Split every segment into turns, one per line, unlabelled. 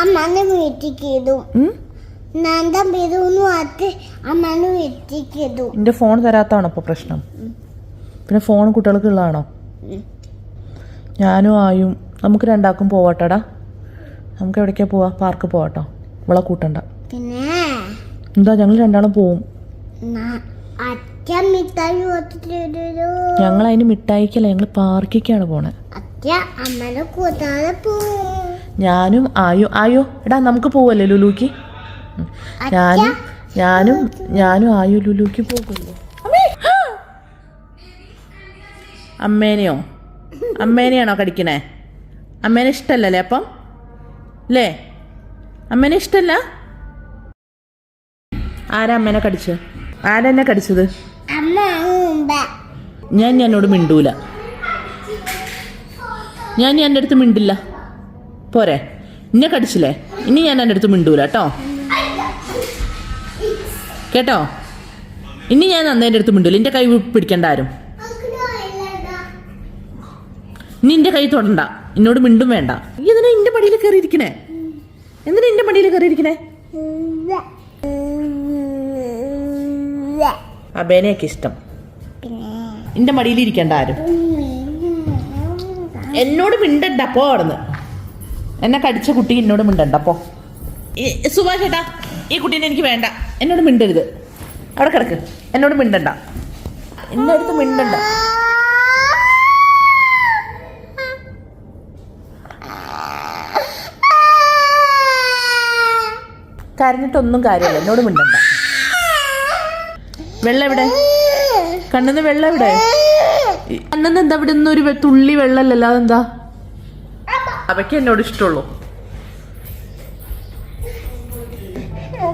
അമ്മനെ
നിന്റെ ഫോൺ തരാത്താണോ ഇപ്പൊ പ്രശ്നം? പിന്നെ ഫോൺ കുട്ടികൾക്ക് ഉള്ളതാണോ ഞാനും ആയും നമുക്ക് രണ്ടാക്കും പോവാട്ടടാ. നമുക്ക് എവിടേക്കാ പോവാ? പാർക്ക് പോവാട്ടോ. ഇവളെ കൂട്ടണ്ട.
പിന്നെ?
എന്താ ഞങ്ങൾ രണ്ടാളും പോവും. ഞങ്ങൾ അതിന് മിഠായിക്കല്ല ഞങ്ങൾ പാർക്കിക്കാണ് പോണേ.
അമ്മനെ കൂട്ടാതെ പോവും.
ഞാനും ആയു ആയോ എടാ നമുക്ക് പോവല്ലേ ലുലുക്ക്. ഞാനും ഞാനും ഞാനും ആയു ലുലുക്ക് പോകുമല്ലോ. അമ്മേനെയോ? അമ്മേനെയാണോ കടിക്കണേ? അമ്മേനെ ഇഷ്ടല്ലല്ലേ അപ്പം? അല്ലേ അമ്മേനെ ഇഷ്ടല്ല? ആരാ അമ്മേനെ കടിച്ചത്
ആരെന്നെ കടിച്ചത്?
ഞാൻ എന്നോട് മിണ്ടൂല. ഞാൻ എന്റെ അടുത്ത് മിണ്ടില്ല. പോരെ. എന്നെ കടിച്ചില്ലേ? ഇനി ഞാൻ എന്റെ അടുത്ത് മിണ്ടൂല കേട്ടോ? കേട്ടോ? ഇനി ഞാൻ നന്നേന്റെ അടുത്ത് മിണ്ടൂല. എന്റെ കൈ പിടിക്കണ്ട ആരും. ഇനി എന്റെ കൈ തൊടണ്ട. എന്നോട് മിണ്ടും വേണ്ട. ഈ എന്തിനാ എന്റെ മടിയിൽ കയറിയിരിക്കണേ എന്തിനാ എന്റെ മടിയിൽ കയറിയിരിക്കണേ അബേനയൊക്കെ ഇഷ്ടം. എന്റെ മടിയിൽ ഇരിക്കണ്ട ആരും. എന്നോട് മിണ്ടണ്ട പോ എന്നെ കടിച്ച കുട്ടി എന്നോട് മിണ്ടണ്ട സുഭാഷ് ഏട്ടാ ഈ കുട്ടീനെ എനിക്ക് വേണ്ട. എന്നോട് മിണ്ടരുത്. അവിടെ കിടക്ക്. എന്നോട് മിണ്ടണ്ട. എന്നടുത്ത് മിണ്ടണ്ട. കരഞ്ഞിട്ടൊന്നും കാര്യമില്ല. എന്നോട് മിണ്ടണ്ട. വെള്ളം എവിടെ? കണ്ണിന്ന് വെള്ളം എവിടെ? കണ്ണെന്ന് എന്താ ഇവിടെ നിന്ന് ഒരു തുള്ളി വെള്ളമല്ലല്ലോ അതെന്താ അവയ്ക്ക് എന്നോട് ഇഷ്ടമുള്ളൂ.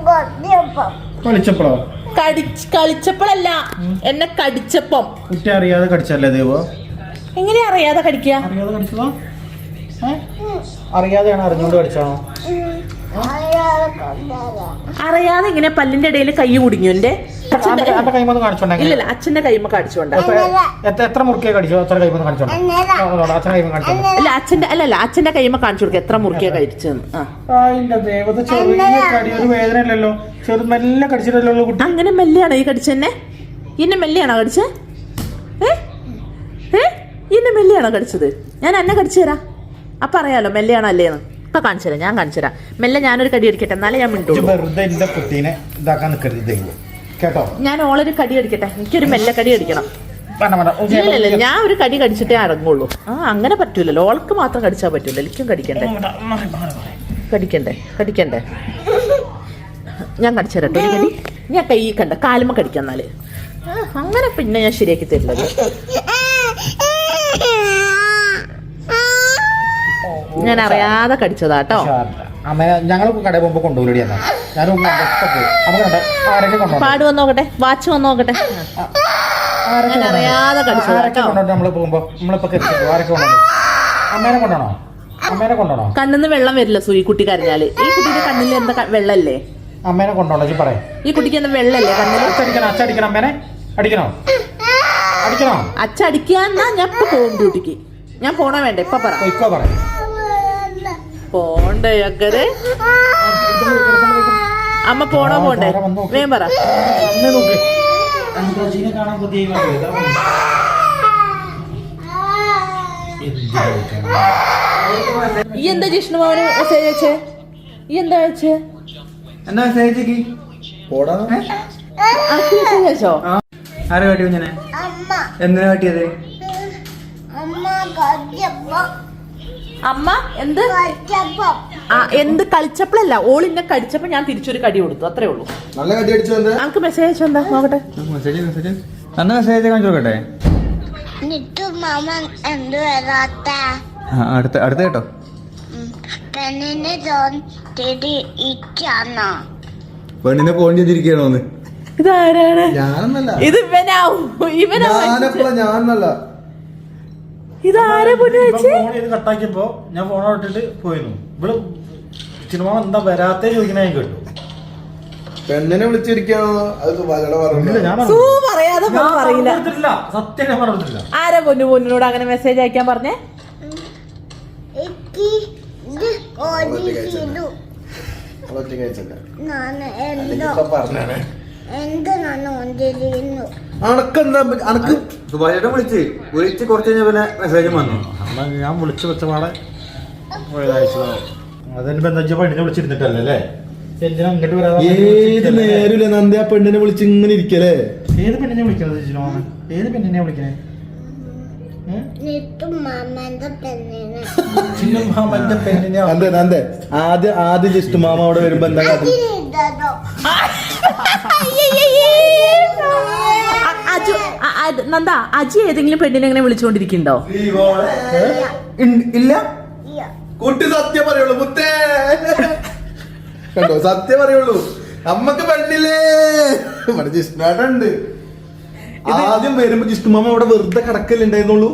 കൊത്തിയപ്പം
കളിച്ചപ്പോഴോ?
കടിച്ച് കളിച്ചപ്പോഴല്ല എന്നെ കടിച്ചപ്പം.
കുട്ടി അറിയാതെ കടിച്ചല്ലേ ദേവോ?
എങ്ങനെ അറിയാതെ കടിക്കുക?
അറിയാതെ കടിച്ചതോ? അറിയാതെയാണ് അറിഞ്ഞുകൊണ്ട് കടിച്ചാണോ
അറിയാതെ ഇങ്ങനെ പല്ലിന്റെ ഇടയിൽ കൈ കുടുങ്ങി. എന്റെ അച്ഛന്റെ ഇല്ലല്ല അച്ഛന്റെ കൈമ
എത്ര മുറുക്കിയെ കടിച്ചോ അച്ഛൻ കൈമ കാണിച്ചോണ്ടോ?
അല്ല അച്ഛന്റെ അല്ലല്ല അച്ഛന്റെ കൈമ കാണിച്ചു കൊടുക്കുക എത്ര മുറുക്കിയ കഴിച്ചെന്ന്
ദേവത ചെറിയ കടി ഒരു വേദന ഇല്ലല്ലോ. ചെറു മെല്ലെ കടിച്ചിട്ടല്ലോ കുട്ടി.
അങ്ങനെ മെല്ലെയാണോ ഈ കടിച്ചെന്നെ ഇന്നെ മെല്ലെയാണോ കടിച്ചേ ഏ? മെല്ലെയാണോ കടിച്ചത്? ഞാൻ എന്നെ കടിച്ചു തരാം. അപ്പൊ അറിയാലോ മെല്ലെയാണോ അല്ലേന്ന്. ഇപ്പൊ കാണിച്ചു തരാം ഞാൻ കാണിച്ചു തരാം. മെല്ലെ ഞാനൊരു കടി അടിക്കട്ടെ എന്നാലേ ഞാൻ മിണ്ടു
വെറുതെ എന്റെ കുട്ടീനെ ഇതാക്കാൻ നിൽക്കരുത് കേട്ടോ?
ഞാൻ ഓളൊരു കടി അടിക്കട്ടെ എനിക്കൊരു മെല്ലെ കടി അടിക്കണം ഞാൻ ഒരു കടി കടിച്ചിട്ടേ ഇറങ്ങുള്ളൂ ആ അങ്ങനെ പറ്റൂലല്ലോ. ഓൾക്ക് മാത്രം കടിച്ചാൽ പറ്റൂല എനിക്കും കടിക്കണ്ടേ. കടിക്കണ്ടേ? കടിക്കണ്ടേ? ഞാൻ കടിച്ചു തരട്ടെ. ഒരു കടി? ഞാൻ കൈ കണ്ട കാലുമ കടിക്കാന്നാൽ ആ, അങ്ങനെ പിന്നെ ഞാൻ ശരിയാക്കി തരുന്നത്. ഞാൻ അറിയാതെ കടിച്ചതാ കേട്ടോ
ഉഷാറില്ല. അമ്മ. ഞങ്ങൾ കടയിൽ പോകുമ്പോൾ കൊണ്ടുപോയി എന്നാ ഞാൻ നമുക്ക് ആരൊക്കെ
പാട് വന്ന് നോക്കട്ടെ. വാച്ച് വന്ന് നോക്കട്ടെ.
ആരൊക്കെ കൊണ്ടോട്ടെ പോകുമ്പോ? നമ്മളിപ്പോ ആരൊക്കെ അമ്മേനെ കൊണ്ടോണോ അമ്മേനെ കൊണ്ടോണോ
കണ്ണിന്ന് വെള്ളം വരില്ല സു ഈ കുട്ടി കരഞ്ഞാൽ. ഈ കുട്ടിയുടെ കണ്ണിൽ എന്താ വെള്ളല്ലേ?
അമ്മേനെ കൊണ്ടോണോ ജി പറയാം.
ഈ കുട്ടിക്ക് എന്താ വെള്ളല്ലേ കണ്ണിൽ
അച്ചടിക്കണം? അച്ചടിക്കണം അമ്മേനെ? അടിക്കണോ? അടിക്കണോ?
അച്ഛ ഞാൻ ഇപ്പൊ പോകും ഡ്യൂട്ടിക്ക്. ഞാൻ പോണ വേണ്ട? ഇപ്പൊ പറ.
ഇക്കോ പറയാം.
പോണ്ടേ അക്കരെ അമ്മ പോണോ പോണ്ടേ? വേം പറ. ഈ എന്താ ജിഷ്ണു മോന് മെസ്സേജ് അയച്ചേ? ഈ എന്താ അയച്ചേ?
എന്നാ മെസ്സേജ് പോടാ.
മെസ്സേജ് അയച്ചോ?
ആരെ കാട്ടി കുഞ്ഞനെ?
അമ്മ.
എന്തിനാ കാട്ടിയത്?
അമ്മ
അമ്മ എന്ത്? ആ എന്ത് കളിച്ചപ്പോഴല്ല ഓളിന്നെ കടിച്ചപ്പോ ഞാൻ തിരിച്ചൊരു കടി കൊടുത്തു അത്രേ ഉള്ളൂ.
നല്ല കടി അടിച്ചു
നമുക്ക് മെസ്സേജ് അയച്ചു എന്താ? നോക്കട്ടെ.
മെസ്സേജ് മെസ്സേജ് അന്ന മെസ്സേജ് കാണിച്ചു
നോക്കട്ടെ
അടുത്ത അടുത്ത കേട്ടോ.
പെണ്ണിനെ
ഫോൺ ചെയ്തിരിക്കണോന്ന്
ഇതാരാണ്?
ഞാനൊന്നല്ല.
ഇത് ഇവനാവും ഇവനാ
ഞാനെപ്പോഴാ
പൊന്നു വെച്ച്?
ഫോൺ ചെയ്ത് കട്ടാക്കിയപ്പോ ഞാൻ ഫോൺ ഇട്ടിട്ട് പോയിരുന്നു. ഇവൾ സിനിമ എന്താ വരാത്തേ ചോദിക്കണേ ഞാൻ കേട്ടു.
പെണ്ണിനെ വിളിച്ചിരിക്കണോ അത് വളരെ
ഇല്ല ഞാൻ
സൂ പറയാതെ പൊന്നു പറയില്ല.
പറഞ്ഞിട്ടില്ല സത്യം ഞാൻ പറഞ്ഞിട്ടില്ല.
ആരെ പൊന്നു പൊന്നിനോട് അങ്ങനെ മെസ്സേജ് അയക്കാൻ പറഞ്ഞേ?
എന്തോ
അണക്കെന്താ അണക്ക്
സുഭാഷേട്ടൻ വിളിച്ച് വിളിച്ച് കുറച്ച് കഴിഞ്ഞ പിന്നെ മെസ്സേജും വന്നു.
അമ്മ ഞാൻ വിളിച്ച് വെച്ചപാടെ ഒരാഴ്ച അതിനിപ്പോ എന്താ വെച്ചാൽ പെണ്ണിനെ വിളിച്ചിരുന്നിട്ടല്ലേ അല്ലേ? എന്തിനാ അങ്ങോട്ട് വരാതെ
ഏത് നേരമില്ല നന്ദി ആ പെണ്ണിനെ വിളിച്ച് ഇങ്ങനെ ഇരിക്കലേ
ഏത് പെണ്ണിനെ വിളിക്കണത് ജിനോ ഏത് പെണ്ണിനെ വിളിക്കണേ?
അതെ അതെ ആദ്യം ആദ്യം ജിസ്റ്റ് മാമ അവിടെ വരുമ്പോ എന്താ
അജു അ- അ- നന്ദ അജി ഏതെങ്കിലും പെണ്ണിനെ ഇങ്ങനെ വിളിച്ചുകൊണ്ടിരിക്കുന്നുണ്ടോ?
ഇല്ല?
കുട്ടി സത്യം പറയുള്ളൂ മുത്തേ. കണ്ടോ? സത്യം പറയുള്ളൂ. നമ്മക്ക് പെണ്ണില്ലേ? ഇവിടെ ജിഷ്ണാട്ടുണ്ട് ആദ്യം വരുമ്പോ ജിഷ്ണുമാമ അവിടെ വെറുതെ കിടക്കലുണ്ടായിരുന്നുള്ളൂ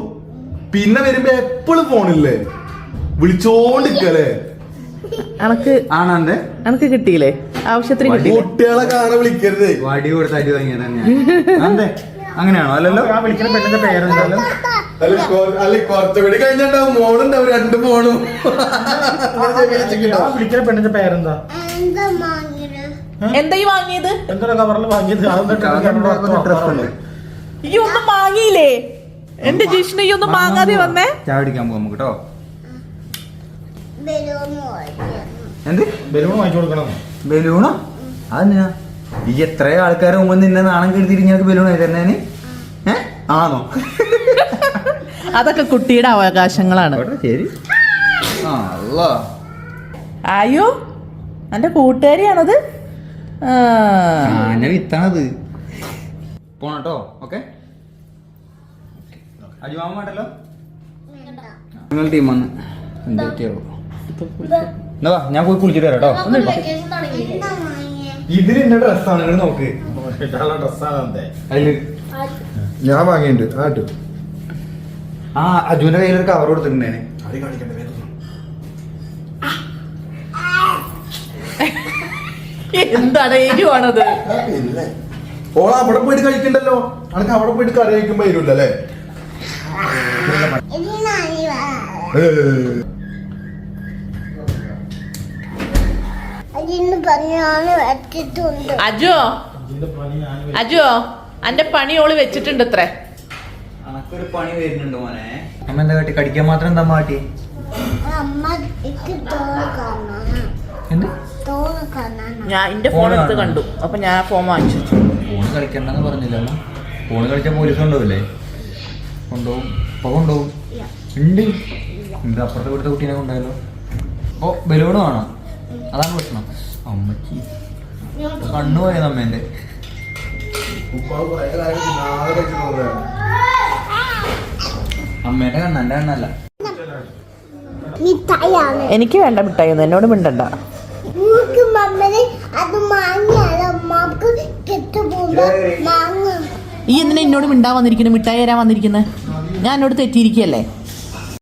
പിന്നെ വരുമ്പോ എപ്പോഴും ഫോണില്ലേ? വിളിച്ചോണ്ടിരിക്കല്ലേ?
അനക്ക്
ആണാന്റെ
അനക്ക് കിട്ടിയില്ലേ? ആവശ്യത്തിന്
കുട്ടികളെ കാണാൻ വിളിക്കരുത്.
വടി കൊടുത്ത് അടി വാങ്ങിയതന്നെ. അങ്ങനെയാണോ? അല്ലല്ലോ?
ആ വിളിക്കുന്ന പെണ്ണിന്റെ വിളിക്കുന്ന പെണ്ണിന്റെ പേരെന്താ?
എന്താ മാങ്ങിയത്
എന്താ ഈ വാങ്ങിയത്?
എന്തൊരു കവറിൽ വാങ്ങിയത്?
ഈ ഒന്നും വാങ്ങിയില്ലേ? എന്റെ ജിഷ്ണു ഈ ഒന്നും വാങ്ങാതെ വന്നേ?
ചായ പിടിക്കാൻ പോകും നമുക്ക് കേട്ടോ. എന്ത്?
ബലൂൺ വാങ്ങിച്ചു കൊടുക്കണം.
ബലൂണോ? അതെന്നാ ഈ എത്ര ആൾക്കാരെ മുമ്പ് നിന്നെ നാണം കെടുത്തിട്ട് ഞങ്ങൾക്ക് ബലൂൺ തരുന്നതിന് ഏ? ആണോ
അതൊക്കെ കുട്ടിയുടെ അവകാശങ്ങളാണ്.
ശരി.
ആയോ എന്റെ കൂട്ടുകാരിയാണത്?
വിത്താണത്. പോണട്ടോ ഓക്കെ? അജിമാമ വേണ്ടല്ലോ? നിങ്ങൾ ടീം വന്ന്. എന്താ എന്നാ വാ, ഞാൻ പോയി കുളിച്ചിട്ട് വരാം കേട്ടോ.
എന്താ
ഇതിൽ എന്റെ ഡ്രസ്സാണ് ഇങ്ങോട്ട് നോക്ക്.
ഇടാനുള്ള ഡ്രസ്സാണ്
അതിൽ.
ഞാൻ വാങ്ങിയിട്ടുണ്ട് ആട്ടു
ആ അജുവിന്റെ കയ്യിൽ ഒരു കവർ കൊടുത്തിട്ടുണ്ടേനെ
എന്താണ് എരിവാണത്?
ഓള അവിടെ പോയിട്ട് കഴിക്കണ്ടല്ലോ. അനക്ക് അവിടെ പോയിട്ട് കറി കഴിക്കുമ്പോ വരൂല്ലേ
അജോ അജോ അന്റെ പണി ഓൾ വെച്ചിട്ടുണ്ട് ഇത്രേ
അനക്കൊരു പണി വരുന്നുണ്ട് മോനെ. അമ്മ എന്താ കാട്ടി? കടിക്കാൻ മാത്രം എന്താ മാട്ടി?
അമ്മ
ഞാൻ എന്റെ ഫോൺ എടുത്ത് കണ്ടു. അപ്പൊ ഞാൻ ആ ഫോൺ വാങ്ങിച്ചു ഫോൺ
ഫോണ് കളിക്കണ്ടെന്ന് പറഞ്ഞില്ലല്ലോ ഫോണ് കളിച്ചാൽ പോലീസ് കൊണ്ടുപോകില്ലേ കൊണ്ടുപോകും അപ്പൊ കൊണ്ടുപോകും ഉണ്ട് എന്താ അപ്പുറത്തെ വീട്ടിലെ കുട്ടീനെ കൊണ്ടുപോയല്ലോ അപ്പൊ ബലൂണ് വേണം? അതാണ് പ്രശ്നം. അമ്മയ്ക്ക് കണ്ണു പോയത് അമ്മേന്റെ അമ്മേന്റെ കണ്ണ എന്റെ കണ്ണല്ല.
എനിക്ക് വേണ്ട മിഠായി ഒന്നും എന്നോട് മിണ്ടണ്ട. ഈ എന്തിനാ എന്നോട് മിണ്ടാൻ വന്നിരിക്കുന്നത് മിഠായി തരാൻ വന്നിരിക്കുന്നത് ഞാൻ എന്നോട് തെറ്റിയിരിക്കല്ലേ